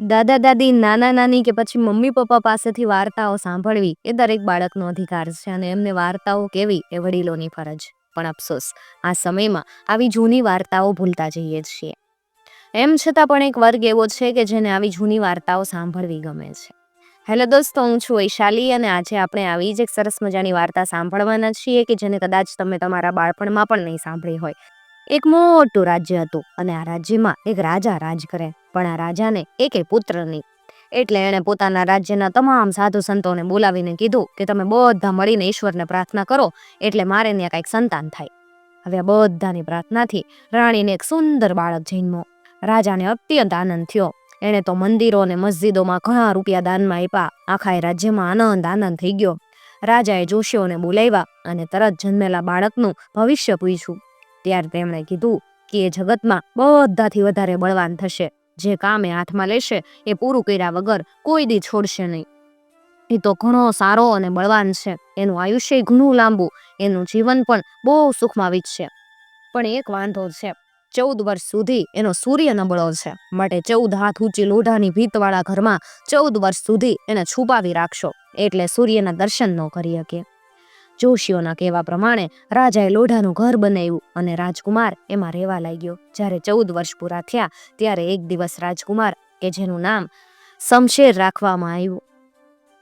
દાદા, દાદી, નાના, નાની કે પછી મમ્મી, પપ્પા પાસેથી વાર્તાઓ સાંભળવી એ દરેક બાળકનો અધિકાર છે અને એમને વાર્તાઓ કેવી એ વડીલોની ફરજ. પણ અફસોસ, આ સમયમાં આવી જૂની વાર્તાઓ ભૂલતા જઈએ છીએ. એમ છતાં પણ એક વર્ગ એવો છે કે જેને આવી જૂની વાર્તાઓ સાંભળવી ગમે છે. હેલો દોસ્તો, હું છું વૈશાલી અને આજે આપણે આવી જ એક સરસ મજાની વાર્તા સાંભળવાના છીએ કે જેને કદાચ તમે તમારા બાળપણમાં પણ નહીં સાંભળી હોય. એક મોટું રાજ્ય હતું અને આ રાજ્યમાં એક રાજા રાજ કરે, પણ આ રાજાને એકે પુત્ર નહીં. એટલે એણે પોતાના રાજ્યના તમામ સાધુ સંતોને બોલાવીને કીધું કે તમે બધા મળીને ઈશ્વરને પ્રાર્થના કરો, એટલે મારે ત્યાં કાંઈક સંતાન થાય. હવે આ બધાની પ્રાર્થનાથી રાણીને એક સુંદર બાળક જન્મો રાજાને અત્યંત આનંદ થયો. એણે તો મંદિરો અને મસ્જિદોમાં ઘણા રૂપિયા દાનમાં આપ્યા. આખા એ રાજ્યમાં આનંદ આનંદ થઈ ગયો. રાજાએ જોશીઓને બોલાવ્યા અને તરત જન્મેલા બાળકનું ભવિષ્ય પૂછ્યું. ત્યારે તેમણે કીધું કે એ જગતમાં બધાથી વધારે બળવાન થશે. જે કામ એ હાથમાં લેશે, એ પૂરું કર્યા વગર કોઈ દી છોડશે નહીં. એ તો ઘણો સારો અને બળવાન છે. એનું આયુષ્ય ઘણું લાંબુ, એનું જીવન પણ બહુ સુખમાં વીતશે. પણ એક વાંધો છે. ચૌદ વર્ષ સુધી એનો સૂર્ય નબળો છે. માટે ચૌદ હાથ ઊંચી લોઢાની ભીતવાળા ઘરમાં ચૌદ વર્ષ સુધી એને છુપાવી રાખશો. એટલે સૂર્યના દર્શન ન કરી શકે. જોશીઓના કહેવા પ્રમાણે રાજાએ લોઢાનું ઘર બનાવ્યું અને રાજકુમાર એમાં રહેવા લાગ્યો. જ્યારે ચૌદ વર્ષ પૂરા થયા, ત્યારે એક દિવસ રાજકુમાર, કે જેનું નામ શમશેર રાખવામાં આવ્યું.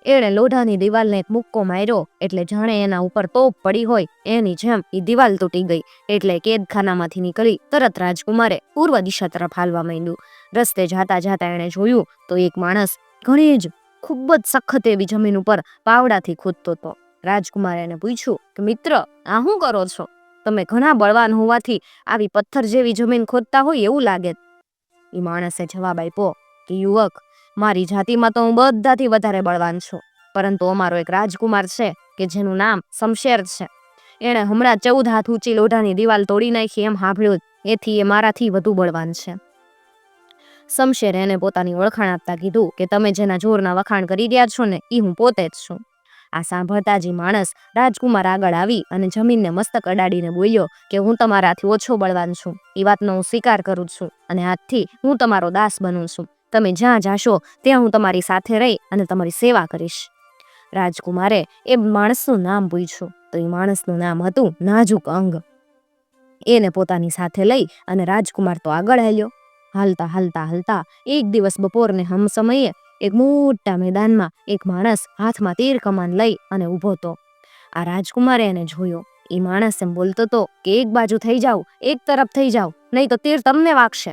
એણે લોઢાની દિવાલને એક મુક્કો માર્યો એટલે જાણે એના ઉપર તોપ પડી હોય, એની જેમ એ દિવાલ તૂટી ગઈ એટલે કેદખાનામાંથી નીકળી તરત રાજકુમારે પૂર્વ દિશા તરફ હાલવા માંડ્યું. રસ્તે જાતા જાતા એણે જોયું તો એક માણસ ઘણી જ ખૂબ જ સખત એવી જમીન ઉપર પાવડાથી ખૂદતો હતો. રાજકુમારે એને પૂછ્યું કે, મિત્ર, આ શું કરો છો? તમે ઘણા બળવાન હોવાથી આવી પથ્થર જેવી જમીન ખોદતા હોય એવું લાગે. એ માણસે જવાબ આપ્યો કે, યુવક, મારી જાતિમાં તો હું બધાથી વધારે બળવાન છું, પરંતુ અમારો એક રાજકુમાર છે કે જેનું નામ શમશેર છે. એણે હમણાં ચૌદ હાથ ઊંચી લોઢાની દિવાલ તોડી નાખી એમ સાંભળ્યું, એથી એ મારાથી વધુ બળવાન છે. શમશેરે એને પોતાની ઓળખાણ આપતા કીધું કે, તમે જેના જોરના વખાણ કરી રહ્યા છો ને એ હું પોતે જ છું. આ સાંભળતા જ માણસ રાજકુમાર આગળ આવી અને જમીનને મસ્તક અડાડીને બોલ્યો કે હું તમારાથી ઓછો બળવાન છું. એ વાતનો હું સ્વીકાર કરું છું અને આજથી હું તમારો દાસ બનું છું. તમે જ્યાં જાશો ત્યાં હું તમારી સાથે રહી અને તમારી સેવા કરીશ. રાજકુમારે એ માણસનું નામ પૂછ્યું. તો એ માણસનું નામ હતું નાજુક અંગ. એને પોતાની સાથે લઈ અને રાજકુમાર તો આગળ હાલ્યો. હાલતા હાલતા હાલતા એક દિવસ બપોરને હમ સમયે એક મોટા મેદાનમાં એક માણસ હાથમાં તીર કમાન લઈ અને ઊભો હતો. આ રાજકુમારે એને જોયો. એ માણસ એમ બોલતો હતો કે એક બાજુ થઈ જાવ એક તરફ થઈ જાવ નહીં તો તીર તમને વાગશે.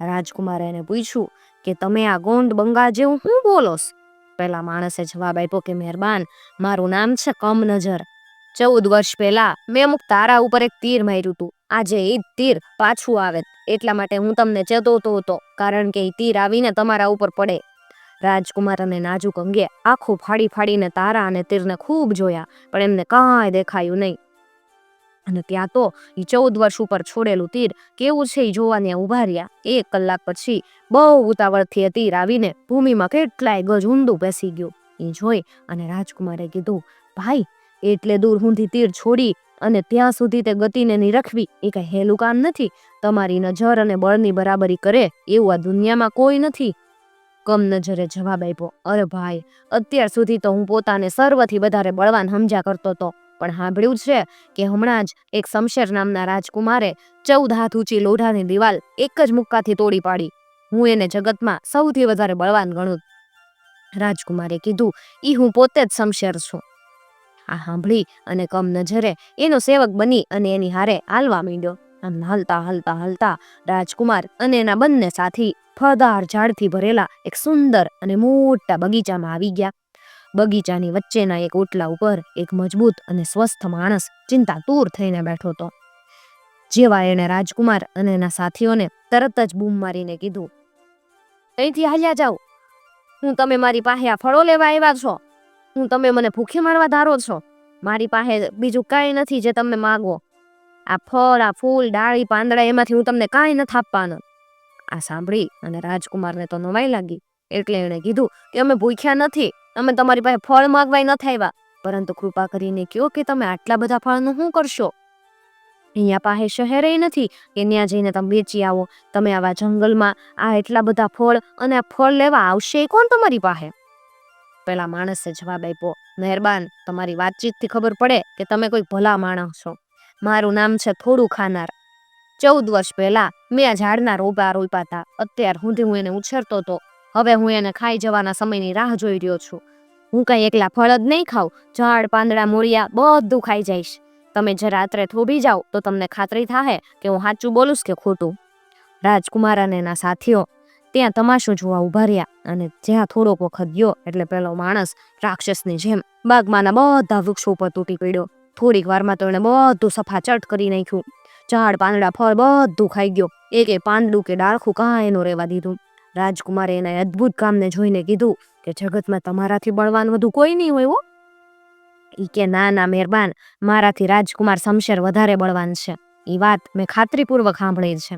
રાજકુમારે એને પૂછ્યું કે તમે આ ગોંડ બંગા જેવું હું બોલોસ પેલા માણસે જવાબ આપ્યો કે, મહેરબાન, મારું નામ છે કમ નજર. ચૌદ વર્ષ પહેલા મેં અમુક તારા ઉપર એક તીર માર્યું હતું આજે એ જ તીર પાછું આવે. એટલા માટે હું તમને ચેતવતો હતો. કારણ કે એ તીર આવીને તમારા ઉપર પડે. રાજકુમાર અને નાજુક અંગે આખું ફાડી ફાડીને તારા અને તીરને ખૂબ જોયા, પણ એમને કાંઈ દેખાયું નહીં. અને ત્યાં તો એ ચૌદ વર્ષ ઉપર છોડેલું તીર કેવું છે એ જોવા ત્યાં ઊભા રહ્યા. એક કલાક પછી બહુ ઉતાવળથી એ તીર આવીને ભૂમિમાં કેટલાય ગજ ઊંડું બેસી ગયું. એ જોઈ અને રાજકુમારે કીધું, ભાઈ, એટલે દૂર હુંથી તીર છોડી અને ત્યાં સુધી તે ગતિને નિરખવી એ કઈ હેલું કામ નથી. તમારી નજર અને બળની બરાબરી કરે એવું આ દુનિયામાં કોઈ નથી. કમ નજરે જવાબ આપ્યો, અરે ભાઈ, અત્યાર સુધી તો હું પોતાને સર્વથી વધારે બળવાન સમજ્યા કરતો હતો પણ સાંભળ્યું છે કે હમણાં જ એક શમશેર નામના રાજકુમારે ચૌદ હાથ ઊંચી લોઢાની દિવાલ એક જ મુક્કાથી તોડી પાડી. હું એને જગતમાં સૌથી વધારે બળવાન ગણું. રાજકુમારે કીધું, ઈ હું પોતે જ શમશેર છું. આ સાંભળી અને કમ નજરે એનો સેવક બની અને એની હારે હાલવા માંડ્યો. આમ હલતા હલતા હલતા રાજકુમાર અને એના બંને સાથી ફળદાર ઝાડથી ભરેલા એક સુંદર અને મોટા બગીચામાં આવી ગયા. બગીચાની વચ્ચેના એક ઓટલા ઉપર એક મજબૂત અને સ્વસ્થ માણસ ચિંતાતુર થઈને બેઠો હતો. જેવા એણે રાજકુમાર અને એના સાથીઓને તરત જ બૂમ મારીને કીધું, અહીંથી હાલ્યા જાઓ. હું તમે મારી પાસે આ ફળો લેવા આવ્યા છો. હું તમે મને ભૂખી મારવા ધારો છો. મારી પાસે બીજું કાંઈ નથી જે તમે માગો. આ ફળ, આ ફૂલ, ડાળી, પાંદડા એમાંથી હું તમને કાંઈ નથી આપવાનું. આ સાંભળી અને રાજકુમારને તો નવાઈ લાગી, એટલે એણે કીધું કે અમે ભૂખ્યા નથી, અમે તમારી પાસે ફળ માગવાય નથી આવ્યા પરંતુ કૃપા કરીને કહો કે તમે આટલા બધા ફળનું શું કરશો? અહીંયા પાસે શહેરે નથી કે ત્યાં જઈને તમે વેચી આવો, તમે આવા જંગલમાં આ એટલા બધા ફળ અને આ ફળ લેવા આવશે કોણ તમારી પાસે? પેલા માણસે જવાબ આપ્યો, મહેરબાન, તમારી વાતચીતથી ખબર પડે કે તમે કોઈ ભલા માણસ છો. મારું નામ છે થોડું ખાનાર. ચૌદ વર્ષ પહેલા મેં આ ઝાડના રોપા રોપ્યા હતા. અત્યાર સુધી હું એને ઉછેરતો હતો હવે હું એને ખાઈ જવાના સમયની રાહ જોઈ રહ્યો છું. હું કાંઈ એકલા ફળ જ નહીં ખાઉં, ઝાડ, પાંદડા મૂળિયા બધું ખાઈ જઈશ. તમે જે રાત્રે થોભી જાઓ તો તમને ખાતરી થાય કે હું સાચું બોલું કે ખોટું. રાજકુમાર અને એના સાથીઓ ત્યાં તમાશો જોવા ઊભા રહ્યા અને જ્યાં થોડોક વખત ગયો એટલે પેલો માણસ રાક્ષસની જેમ બાગમાંના બધા વૃક્ષો ઉપર તૂટી પડ્યો. થોડીક વારમાં તો એણે બધું સફાચટ કરી નાખ્યું. ઝાડ, પાંદડા, ફળ બધું ખાઈ ગયો. એકે પાંદડું કે ડાળખું કાંઈ એનું રહેવા દીધું. રાજકુમારે એના અદ્ભુત કામને જોઈને કીધું કે જગતમાં તમારાથી બળવાન વધુ કોઈ નહીં હોય ઈ કે ના ના, મહેરબાન, મારાથી રાજકુમાર શમશેર વધારે બળવાન છે. એ વાત મેં ખાતરીપૂર્વક સાંભળી છે.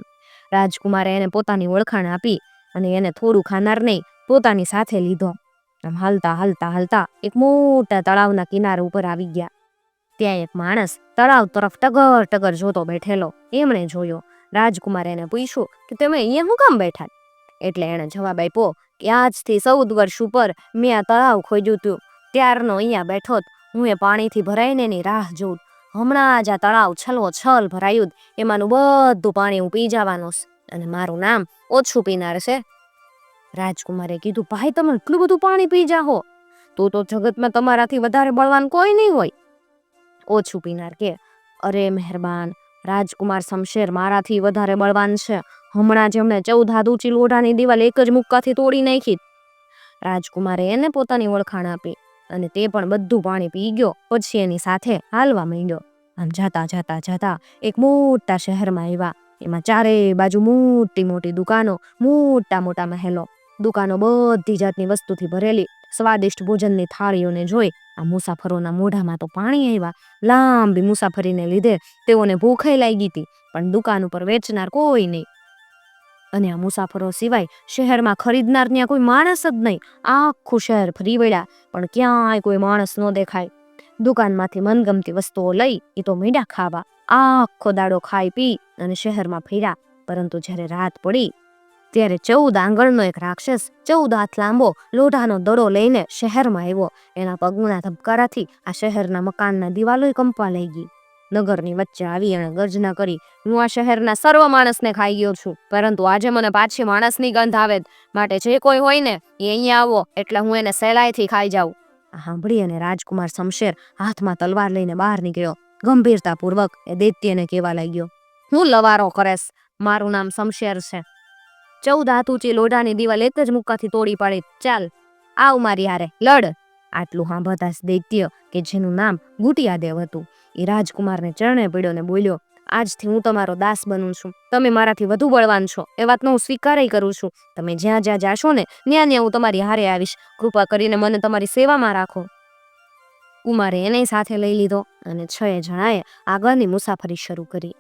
રાજકુમારે એને પોતાની ઓળખાણ આપી અને એને થોડું ખાનાર નહીં, પોતાની સાથે લીધો. આમ હાલતા હાલતા હાલતા એક મોટા તળાવના કિનારે ઉપર આવી ગયા. ત્યાં એક માણસ તળાવ તરફ ટગર ટગર જોતો બેઠેલો. એમણે જોયો, રાજકુમારે એને પૂછ્યું કે તમે અહીંયા હું કામ બેઠા? એટલે એણે જવાબ આપ્યો કે આજથી ચૌદ વર્ષ ઉપર મેં આ તળાવ ખોજ્યું હતું. ત્યારનો અહીંયા બેઠો હું એ પાણીથી ભરાઈને એની રાહ જોઉં. હમણાં જ આ તળાવ છલવો છલ ભરાયું એમાંનું બધું પાણી હું પી જવાનું અને મારું નામ ઓછું પીનાર છે. રાજકુમારે કીધું, ભાઈ, તમે એટલું બધું પાણી પી જાહો. તો તો જગતમાં તમારાથી વધારે બળવાન કોઈ નહીં હોય. ઓછું પીનાર કે, અરે મહેરબાન, રાજકુમાર શમશેર મારાથી વધારે બળવાન છે. હમણાં જ એમણે ચૌદ હાથ ઊંચી લોઢાની દિવાલ એક જ મુક્કાથી તોડી નાખી. રાજકુમારે એને પોતાની ઓળખાણ આપી અને તે પણ બધું પાણી પી ગયો, પછી એની સાથે હાલવા માંડ્યો. આમ જતા જતા જતા એક મોટા શહેરમાં આવ્યા. એમાં ચારે બાજુ મોટી મોટી દુકાનો, મોટા મોટા મહેલો. દુકાનો બધી જાતની વસ્તુથી ભરેલી સ્વાદિષ્ટ ભોજનની થાળીઓને જોઈ આ મુસાફરોના મોઢામાં તો પાણી આવ્યા. લાંબી મુસાફરીને લીધે તેઓને ભૂખાઈ લાગી હતી, પણ દુકાન ઉપર વેચનાર કોઈ નહીં. અને આ મુસાફરો સિવાય શહેરમાં ખરીદનાર ત્યાં કોઈ માણસ જ નહીં. આખું શહેર ફરી વળ્યા, પણ ક્યાંય કોઈ માણસ ન દેખાય. દુકાનમાંથી મનગમતી વસ્તુઓ લઈ એ તો મીઠા ખાવા. આખો દાડો ખાઈ પી અને શહેરમાં ફર્યા. પરંતુ જ્યારે રાત પડી ત્યારે ચૌદ આંગણનો એક રાક્ષસ, ચૌદ હાથ લાંબો, લોઢાનો દડો લઈને શહેરમાં આવ્યો. એના પગના ધબકારાથી આ શહેરના મકાનના દિવાલો કંપવા લઈ ગઈ. નગરની વચ્ચે આવી એણે ગર્જના કરી, હું આ શહેરના સર્વ માણસને ખાઈ ગયો છું, પરંતુ આજે મને પાછી માણસની ગંધ આવે માટે જે કોઈ હોય ને, એ અહીંયા આવો, એટલે હું એને સહેલાઈથી ખાઈ જાઉં. સાંભળી અને રાજકુમાર શમશેર હાથમાં તલવાર લઈને બહાર નીકળ્યો. ગંભીરતાપૂર્વક એ દૈત્યને કહેવા લાગ્યો, હું લવારો કરેશ. મારું નામ શમશેર છે. ચૌદ હાથ ઊંચી લોઢાની દિવાલ એક જ મુક્કાથી તોડી પાડી. ચાલ, આવ મારી હારે, લડ. આટલું સાંભળતા દૈત્ય, કે જેનું નામ ગુટિયાદેવ હતું, એ રાજકુમારને ચરણે પડ્યો ને બોલ્યો, આજથી હું તમારો દાસ બનું છું. તમે મારાથી વધુ બળવાન છો. એ વાતનો હું સ્વીકારય કરું છું. તમે જ્યાં જ્યાં જાશો ને, ત્યાં ત્યાં હું તમારી હારે આવીશ. કૃપા કરીને મને તમારી સેવામાં રાખો. કુમારે એને સાથે લઈ લીધો અને છ એ જણાએ આગળની મુસાફરી શરૂ કરી.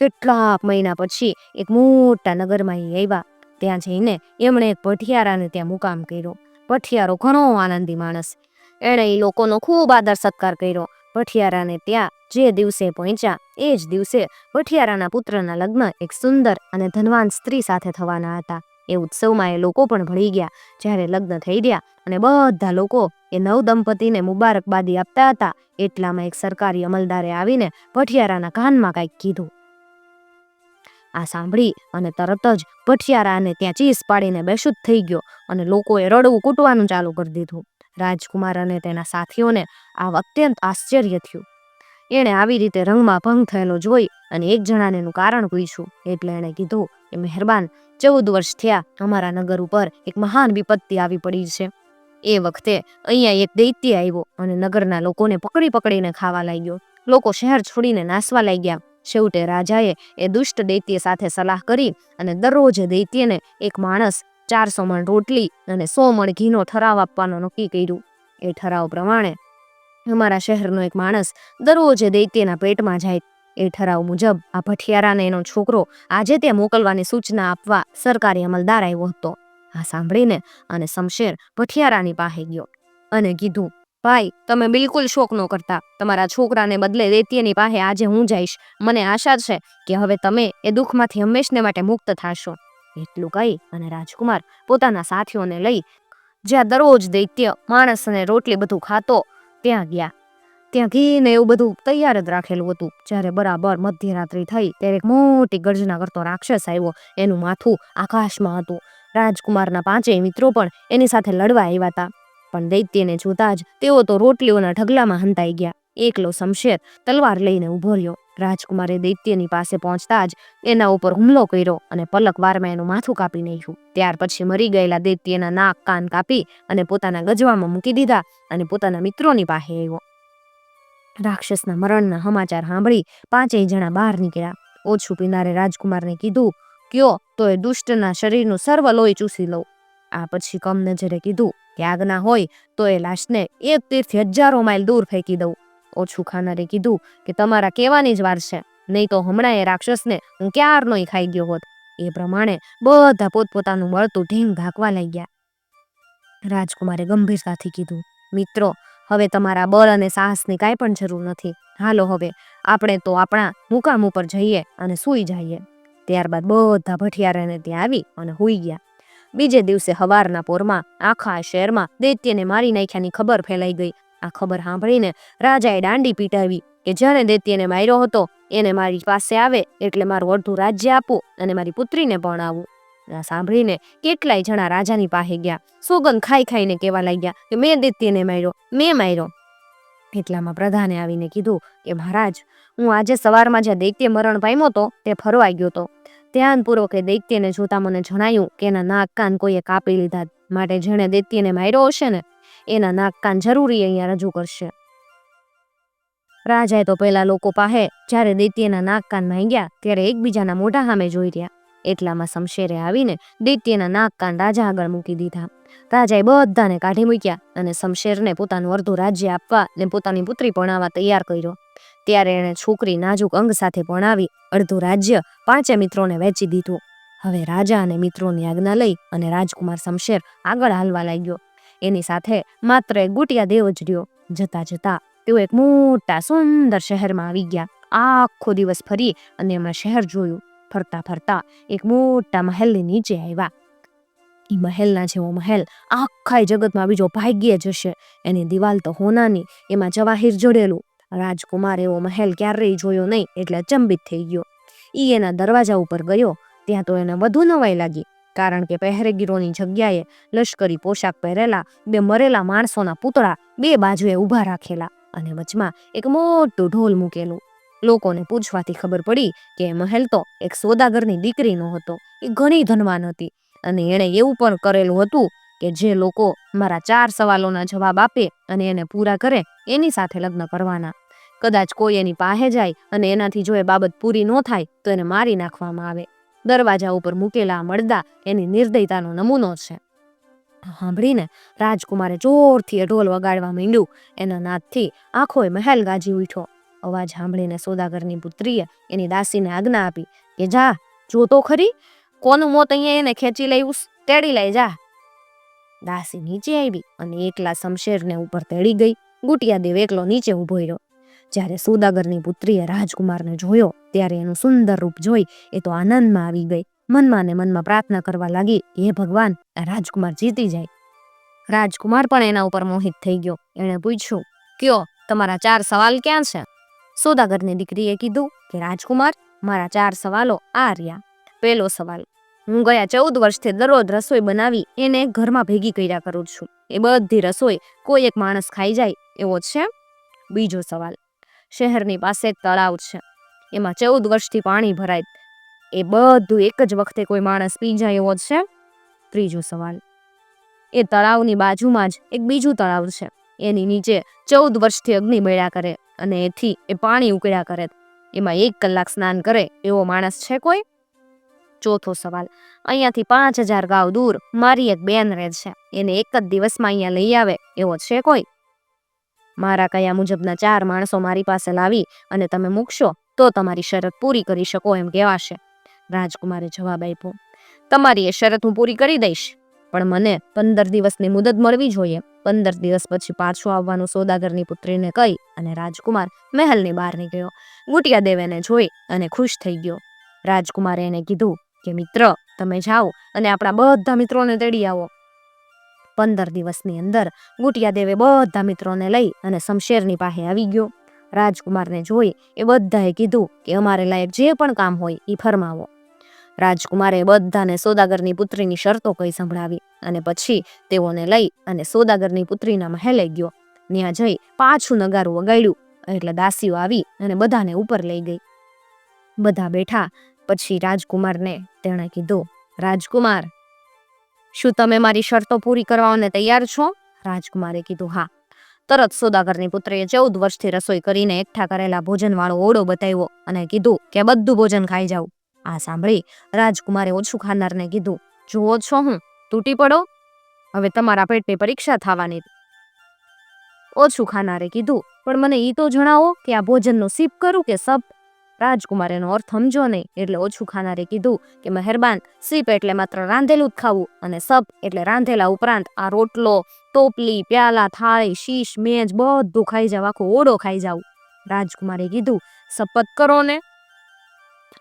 કેટલાક મહિના પછી એક મોટા નગરમાં એ આવ્યા. ત્યાં જઈને એમણે એક પઠિયારાને ત્યાં મુકામ કર્યો. પઠિયારો ઘણો આનંદી માણસ. એણે એ લોકોનો ખૂબ આદર સત્કાર કર્યો. પઠિયારાને ત્યાં જે દિવસે પહોંચ્યા, એ જ દિવસે પઠિયારાના પુત્રના લગ્ન એક સુંદર અને ધનવાન સ્ત્રી સાથે થવાના હતા. એ ઉત્સવમાં એ લોકો પણ ભળી ગયા. જ્યારે લગ્ન થઈ ગયા અને બધા લોકો એ નવ દંપતીને મુબારકબાદી આપતા હતા, એટલામાં એક સરકારી અમલદારે આવીને પઠિયારાના કાનમાં કાંઈક કીધું. આ સાંભળી અને તરત જ ભઠિયારાને ત્યાં ચીસ પાડીને બેશુદ્ધ થઈ ગયો અને લોકોએ રડવું કૂટવાનું ચાલુ કરી દીધું. રાજકુમાર અને તેના સાથીઓને આ અત્યંત આશ્ચર્ય થયું. એણે આવી રીતે રંગમાં ભંગ થયેલો જોઈ અને એક જણાને એનું કારણ પૂછ્યું. એટલે એણે કીધું કે, મહેરબાન, ચૌદ વર્ષ થયા અમારા નગર ઉપર એક મહાન વિપત્તિ આવી પડી છે. એ વખતે અહીંયા એક દૈત્ય આવ્યો અને નગરના લોકોને પકડી પકડીને ખાવા લાગ્યો. લોકો શહેર છોડીને નાસવા લાગ્યા. છેવટે રાજાએ એ દુષ્ટ દૈત્ય સાથે સલાહ કરી અને દરરોજ દૈત્યને એક માણસ ચારસો મણ રોટલી અને સો મણ ઘીનો ઠરાવ આપવાનો નક્કી કર્યું. એ ઠરાવ પ્રમાણે અમારા શહેરનો એક માણસ દરરોજ દૈત્યના પેટમાં જાય. એ ઠરાવ મુજબ આ ભઠિયારાને એનો છોકરો આજે ત્યાં મોકલવાની સૂચના આપવા સરકારી અમલદાર આવ્યો હતો. આ સાંભળીને અને શમશેર ભઠિયારાની પાસે ગયો અને કીધું ભાઈ, તમે બિલકુલ શોક ન કરતા. તમારા છોકરાને બદલે દૈત્યની પાસે આજે હું જઈશ. મને આશા છે કે હવે તમે એ દુઃખમાંથી હંમેશને માટે મુક્ત થશો. એટલું કહી અને રાજકુમાર પોતાના સાથીઓને લઈ જ્યાં દરરોજ દૈત્ય, માણસ અને રોટલી બધું ખાતો ત્યાં ગયા. ત્યાં ઘી ને એવું બધું તૈયાર જ રાખેલું હતું. જ્યારે બરાબર મધ્યરાત્રિ થઈ ત્યારે એક મોટી ગર્જના કરતો રાક્ષસ આવ્યો. એનું માથું આકાશમાં હતું. રાજકુમારના પાંચેય મિત્રો પણ એની સાથે લડવા આવ્યા હતા. પણ દૈત્યને જોતા જ તેઓ તો રોટલીઓના ઢગલામાં હંતાઈ ગયા. એકલો શમશેર તલવાર લઈને ઊભો રહ્યો. રાજકુમારે દૈત્યની પાસે પહોંચતા જ એના ઉપર હુમલો કર્યો અને પલક વારમાં એનું માથું કાપી નાખ્યું. ત્યાર પછી મરી ગયેલા દૈત્યના નાક, કાન કાપી અને પોતાના ગજવામાં મૂકી દીધા અને પોતાના મિત્રોની પાસે આવ્યો. રાક્ષસના મરણના સમાચાર સાંભળી પાંચેય જણા બહાર નીકળ્યા. ઓછું પીનારે રાજકુમારને કીધું, કયો? તો એ દુષ્ટના શરીરનું સર્વ લોહી ચૂસી લઉં આ પછી કમનજરે કીધું કે આજ્ઞા હોય તો એ લાશને એક તીર્થ હજારો માઇલ દૂર ફેંકી દઉં. ઓછું ખાનારે કીધું કે તમારા કહેવાની જ વાર છે. નહીં તો હમણાં એ રાક્ષસને હું ક્યારનોય ખાઈ ગયો હોત. એ પ્રમાણે બધા પોતપોતાનું મળતું ઢીંગ ભાગવા લાગ્યા. રાજકુમારે ગંભીરતાથી કીધું, મિત્રો, હવે તમારા બળ અને સાહસની કાંઈ પણ જરૂર નથી. હાલો હવે, આપણે તો આપણા મુકામ ઉપર જઈએ અને સૂઈ જઈએ. ત્યારબાદ બધા ભઠિયારાને ત્યાં આવી અને હુઈ ગયા. બીજે દિવસે હવારના પોરમાં આખા શહેરમાં દૈત્યને મારી નાખ્યાની ખબર ફેલાઈ ગઈ. આ ખબર સાંભળીને રાજાએ દાંડી પીટાવી કે જ્યારે દૈત્યને માર્યો હતો, એને મારી પાસે આવે એટલે મારું અડધું રાજ્ય આપું અને મારી પુત્રીને પણ આવું. આ સાંભળીને કેટલાય જણા રાજાની પાસે ગયા. સોગંદ ખાઈ ખાઈને કહેવા લાગ્યા કે મેં દૈત્યને માર્યો, મેં માર્યો. એટલામાં પ્રધાને આવીને કીધું કે મહારાજ, હું આજે સવારમાં જ્યાં દૈત્ય મરણ પામ્યો તો તે ફરવા ગયો તો ધ્યાનપૂર્વક દૈત્યને જોતા મને જણાયું કે એના નાક કાન કોઈએ કાપી લીધા માટે જેણે દૈત્યને માર્યો હશે ને, એના નાક કાન જરૂરી અહીંયા રજૂ કરશે. રાજાએ તો પહેલા લોકો પાસે જ્યારે દૈત્યના નાક કાન માંગ્યા ત્યારે એકબીજાના મોઢા સામે જોઈ રહ્યા. એટલામાં શમશેરે આવીને દૈત્યના નાક કાન રાજા આગળ મૂકી દીધા. રાજાએ બધાને કાઢી મૂક્યા અને શમશેરને પોતાનું અર્ધું રાજ્ય આપવા ને પોતાની પુત્રી ભણાવવા તૈયાર કર્યો. ત્યારે એણે છોકરી નાજુક અંગ સાથે ભણાવી અડધું રાજ્ય પાંચે મિત્રોને વહેંચી દીધું. હવે રાજા અને મિત્રોની આજ્ઞા લઈ અને રાજકુમાર શમશેર આગળ હાલવા લાગ્યો. એની સાથે માત્ર એક ગુટિયા દેવ જ રહ્યો. જતા જતા તેઓ એક મોટા સુંદર શહેરમાં આવી ગયા. આખો દિવસ ફરી અને એમણે શહેર જોયું. ફરતા ફરતા એક મોટા મહેલની નીચે આવ્યા. એ મહેલના જેવો મહેલ આખા જગતમાં બીજો ભાગ્યે જ હશે. એની દિવાલ તો હોનાની, એમાં જવાહીર જડેલું. રાજકુમાર એવો મહેલ ક્યારેય જોયો નહીં એટલે અચંબિત થઈ ગયો. ઈ એના દરવાજા ઉપર ગયો, ત્યાં તો એને વધુ નવાઈ લાગી, કારણ કે પહેરેગીરોની જગ્યાએ લશ્કરી પોશાક પહેરેલા બે મરેલા માણસોના પૂતળા બે બાજુએ ઊભા રાખેલા અને વચમાં એક મોટું ઢોલ મૂકેલું. લોકોને પૂછવાથી ખબર પડી કે એ મહેલ તો એક સોદાગરની દીકરીનો હતો, એ ઘણી ધનવાન હતી અને એણે એવું પણ કરેલું હતું કે જે લોકો મારા ચાર સવાલોના જવાબ આપે અને એને પૂરા કરે એની સાથે લગ્ન કરવાના. કદાચ કોઈ એની પાસે જાય અને એનાથી જો એ બાબત પૂરી ન થાય, તો એને મારી નાખવામાં આવે. દરવાજા ઉપર મૂકેલા મળદા એની નિર્દયતાનો નમૂનો છે. સાંભળીને રાજકુમારે જોરથી એ ઢોલ વગાડવા માંડ્યું. એના નાદથી આખોય મહેલ ગાજી ઉઠ્યો. અવાજ સાંભળીને સોદાગરની પુત્રીએ એની દાસીને આજ્ઞા આપી કે, જા, જો તો ખરી. કોનું મોત અહીંયા એને ખેંચી લઈ તેડી લઈ જા. દાસી નીચે આવી અને એકલા શમશેરને ઉપર તેડી ગઈ. ગુટિયા દેવ એકલો નીચે ઊભો રહ્યો. જ્યારે સોદાગરની પુત્રીએ રાજકુમારને જોયો, ત્યારે એનું સુંદર રૂપ જોઈ એ તો આનંદમાં આવી ગઈ. મનમાં ને મનમાં પ્રાર્થના કરવા લાગી, હે ભગવાન રાજકુમાર જીતી જાય. રાજકુમાર પણ એના ઉપર મોહિત થઈ ગયો. એણે પૂછ્યું, કયો, તમારા ચાર સવાલ ક્યાં છે? સોદાગરની દીકરીએ કીધું કે, રાજકુમાર, મારા ચાર સવાલો આ રહ્યા. પહેલો સવાલ, હું ગયા ચૌદ વર્ષથી દરરોજ રસોઈ બનાવી, એને ઘરમાં ભેગી કર્યા કરું છું. એ બધી રસોઈ કોઈ એક માણસ ખાઈ જાય એવો છે? બીજો સવાલ શહેરની પાસે તળાવ છે. એમાં ચૌદ વર્ષથી પાણી ભરાય. એ બધું એક જ વખતે કોઈ માણસ પી જાય એવો છે? ત્રીજો સવાલ. એ તળાવની બાજુમાં જ એક બીજું તળાવ છે. એની નીચે ચૌદ વર્ષથી અગ્નિ બળ્યા કરે અને એથી એ પાણી ઉકળ્યા કરે. એમાં એક કલાક સ્નાન કરે એવો માણસ છે કોઈ? ચોથો સવાલ. અહીંયાથી પાંચ હજાર ગાંવ દૂર મારી એક બેન રહે છે. એને એક જ દિવસમાં અહીંયા લઈ આવે એવો છે કોઈ? મારા કયા મુજબના ચાર માણસો મારી પાસે લાવી અને તમે મૂકશો, તો તમારી શરત પૂરી કરી શકો એમ કહેવાશે. રાજકુમારે જવાબ આપ્યો, તમારી એ શરત હું પૂરી કરી દઈશ, પણ મને પંદર દિવસની મુદત મળવી જોઈએ. પંદર દિવસ પછી પાછું આવવાનું સોદાગરની પુત્રીને કહી અને રાજકુમાર મહેલની બહાર નીકળ્યો. ગુટિયા દેવેને જોઈ અને ખુશ થઈ ગયો. રાજકુમારે એને કીધું કે, મિત્ર, તમે જાઓ અને આપણા બધા મિત્રોને તેડી આવો. પંદર દિવસની અંદર ગુટિયા દેવે બધા મિત્રોને લઈ અને શમશેરની પાસે આવી ગયો. રાજકુમારને જોઈ એ બધાએ કીધું કે અમારે લાયક જે પણ કામ હોય એ ફરમાવો. રાજકુમારે બધાને સોદાગરની પુત્રીની શરતો કહી સંભળાવી અને પછી તેઓને લઈ અને સોદાગરની પુત્રીના મહેલે ગયો. ત્યાં જઈ પાછું નગારું વગાડ્યું એટલે દાસીઓ આવી અને બધાને ઉપર લઈ ગઈ. બધા બેઠા. પછી રાજકુમારને તેણે કીધું, રાજકુમાર શું તમે મારી શરતો પૂરી કરવાને તૈયાર છો? રાજકુમારે કીધું, હા. તરત સોદાગરની પુત્રીએ ચૌદ વર્ષથી રસોઈ કરીને એકઠા કરેલા ભોજનવાળો ઓળો બતાવ્યો અને કીધું કે, બધું ભોજન ખાઈ જાવ આ સાંભળી રાજકુમારે ઓછું ખાનારને કીધું, જુઓ છો હું, તૂટી પડો? હવે તમારા પેટની પરીક્ષા થવાની. ઓછું ખાનારે કીધું, પણ મને એ તો જણાવો કે આ ભોજનનો સીપ કરું કે સપ? રાજકુમાર એનો અર્થ સમજો નહીં. એટલે ઓછું ખાનારે કીધું કે, મહેરબાન, સીપ એટલે માત્ર રાંધેલું જ ખાવું અને સપ એટલે રાંધેલા ઉપરાંત આ રોટલો ટોપલી પ્યાલા, થાળી, શીશ, મેજ બધું ખાઈ જાવ, આખો ઓડો ખાઈ જાવ. રાજકુમારે કીધું, શપથ કરો ને.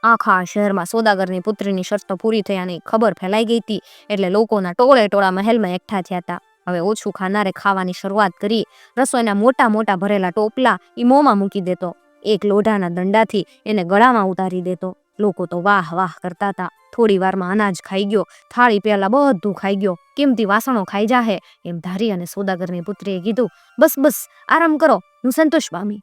આખા શહેરમાં સોદાગરની પુત્રીની શરતો પૂરી થયાની ખબર ફેલાઈ ગઈ હતી, એટલે લોકોના ટોળે ટોળા મહેલમાં એકઠા થયા હતા. હવે ઓછું ખાનારે ખાવાની શરૂઆત કરી, રસોઈના મોટા મોટા ભરેલા ટોપલા ઈ મોંમાં મૂકી દેતો. એક લોઢાના દંડાથી એને ગળામાં ઉતારી દેતો. લોકો તો વાહ વાહ કરતા હતા થોડી વારમાં અનાજ ખાઈ ગયો. થાળી પ્યાલા બધું ખાઈ ગયો. કિંમતી વાસણો ખાઈ જાહે? એમ ધારી અને સોદાગરની પુત્રીએ કીધું, બસ બસ, આરામ કરો. હું સંતોષ પામી.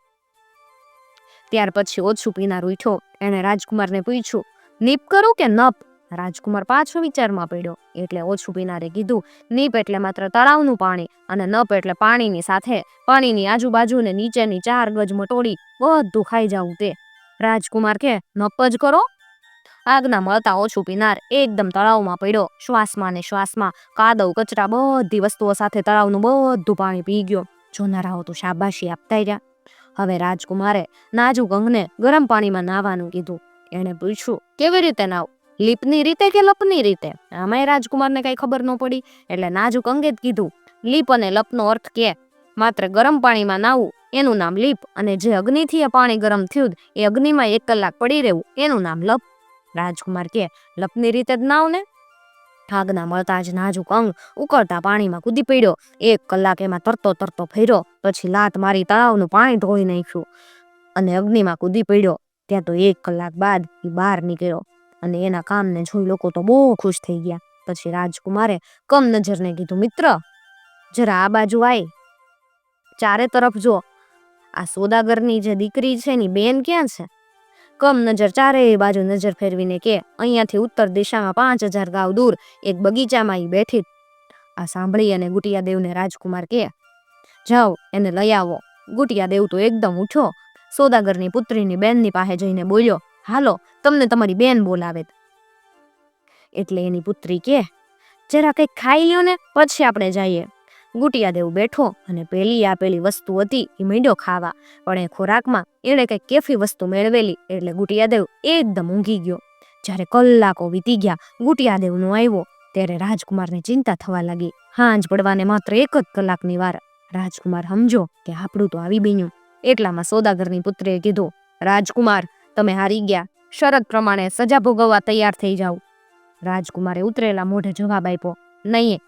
ત્યાર પછી ઓછું પીનાર ઉઠ્યો. એણે રાજકુમારને પૂછ્યું, નીપ કરું કે નપ? રાજકુમાર પાછો વિચારમાં પડ્યો. એટલે ઓછું પીનારે કીધું, નીપ એટલે માત્ર તળાવનું પાણી અને નપ એટલે પાણીની સાથે. પાણીની આજુબાજુ ને નીચેની ચાર ગજ મટોડી બધું ખાઈ જવું તે. રાજકુમાર કે, નપ જ કરો. આગના મળતા ઓછું પીનાર એકદમ તળાવમાં પડ્યો. શ્વાસમાં ને શ્વાસમાં કાદવ કચરા બધી વસ્તુઓ સાથે તળાવનું બધું પાણી પી ગયો. જોનારાઓ તો શાબાશી આપતા રહ્યા. હવે રાજકુમારે નાજુક અંગને ગરમ પાણીમાં નાહવાનું કીધું. એણે પૂછ્યું, કેવી રીતે નાવ? લીપની રીતે કે લપની રીતે? આમાંય રાજકુમારને કાંઈ ખબર ન પડી, એટલે નાજુક અંગે જ કીધું, લીપ અને લપનો અર્થ કે? માત્ર ગરમ પાણીમાં નાવું એનું નામ લીપ, અને જે અગ્નિથી એ પાણી ગરમ થયું એ અગ્નિમાં એક કલાક પડી રહેવું, એનું નામ લપ. રાજકુમાર કે, લપની રીતે જ નાવ ને? આગના મળતા જ નાજુક અંગ ઉકળતા પાણીમાં કૂદી પડ્યો, એક કલાક એમાં તરતો તરતો ફેર્યો, પછી લાત મારી તળાવનું પાણી ધોઈ નાખ્યું, અને અગ્નિમાં કૂદી પડ્યો, ત્યાં તો એક કલાક બાદ એ બહાર નીકળ્યો. અને એના કામને જોઈ લોકો તો બહુ ખુશ થઈ ગયા. પછી રાજકુમારે કમ નજરને કીધું, મિત્ર, જરા આ બાજુ આય. ચારે તરફ જો આ સોદાગરની જે દીકરી છે એની બેન ક્યાં છે? કમ નજર ચારેય બાજુ નજર ફેરવીને કે, અહીંયાથી ઉત્તર દિશામાં પાંચ હજાર ગાંવ દૂર એક બગીચામાં એ બેઠી આ સાંભળી અને ગુટિયા દેવને રાજકુમાર કે, જાઓ, એને લઈ આવો. ગુટિયા દેવ તો એકદમ ઉઠ્યો. સોદાગરની પુત્રીની બેનની પાસે જઈને બોલ્યો હાલો, તમને તમારી બેન બોલાવે એટલે એની પુત્રી કે, જરા કંઈક ખાઈ લ્યો ને, પછી આપણે જઈએ. ગુટિયા દેવ બેઠો અને પેલી આપેલી વસ્તુ હતી એ મીંડો ખાવા, પણ એ ખોરાકમાં એણે કંઈક કેફી વસ્તુ મેળવેલી એટલે ગુટિયા દેવ એકદમ ઊંઘી ગયો. જ્યારે કલાકો વીતી ગયા ગુટિયાદેવનો આવ્યો ત્યારે રાજકુમારને ચિંતા થવા લાગી. હાંજ પડવાને માત્ર એક જ કલાકની વાર. રાજકુમાર સમજો કે આપણું તો આવી બન્યું. એટલામાં સોદાગરની પુત્રીએ કીધું, રાજકુમાર તમે હારી ગયા. શરત પ્રમાણે સજા ભોગવવા તૈયાર થઈ જાઓ. રાજકુમારે ઉતરેલા મોઢે જવાબ આપ્યો, નહીં,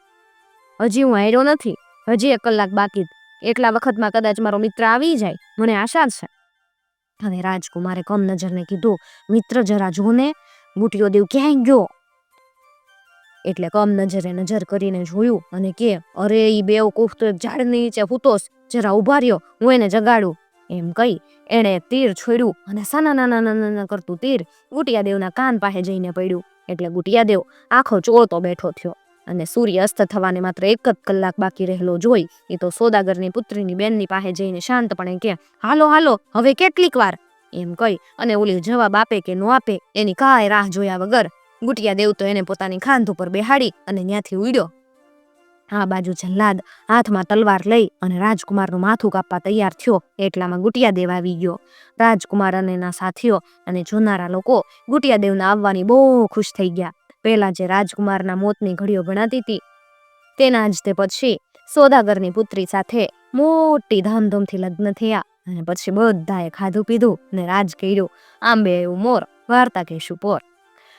હજી હું હાર્યો નથી. હજી એક કલાક બાકી. એટલા વખતમાં કદાચ મારો મિત્ર આવી જાય. મને આશા છે. હવે રાજકુમારે કમ નજરને કીધું, મિત્ર જરા જો ને, બુટિયો દેવ ક્યાંય ગયો? એટલે કમ નજરે નજર કરીને જોયું અને કે, અરે, ઈ બેવકૂફ તો એક ઝાડની નીચે ફૂતોસ જરા ઊભા રહ્યો, હું એને જગાડું. એમ કહી એણે તીર છોડ્યું અને સાના નાના નાના કરતું તીર ગુટિયા દેવના કાન પાસે જઈને પડ્યું. એટલે ગુટિયા દેવ આખો ચોળતો બેઠો થયો અને સૂર્ય અસ્ત થવાને માત્ર એક જ કલાક બાકી રહેલો જોઈ એ તો સોદાગરની પુત્રીની બેનની પાસે જઈને શાંતપણે કે હાલો હાલો, હવે કેટલીક વાર? એમ કહી અને ઓલી જવાબ આપે કે નો આપે એની કાંઈ રાહ જોયા વગર ગુટિયા દેવ તો એને પોતાની ખાંધ ઉપર બેહાડી અને ત્યાંથી ઉડ્યો. આ બાજુ જલ્લાદ હાથમાં તલવાર લઈ અને રાજકુમારનું માથું કાપવા તૈયાર થયો. એટલામાં ગુટિયાદેવ આવી ગયો. રાજકુમાર અને એના સાથીઓ અને જોનારા લોકો ગુટિયાદેવને આવવાની બહુ ખુશ થઈ ગયા. પહેલા જે રાજકુમારના મોતની ઘડીઓ ગણાતી હતી તેના જ તે પછી સોદાગરની પુત્રી સાથે મોટી ધામધૂમથી લગ્ન થયા અને પછી બધાએ ખાધું પીધું ને રાજ કર્યું. આંબે એવું મોર વાર્તા કહેશું પોર.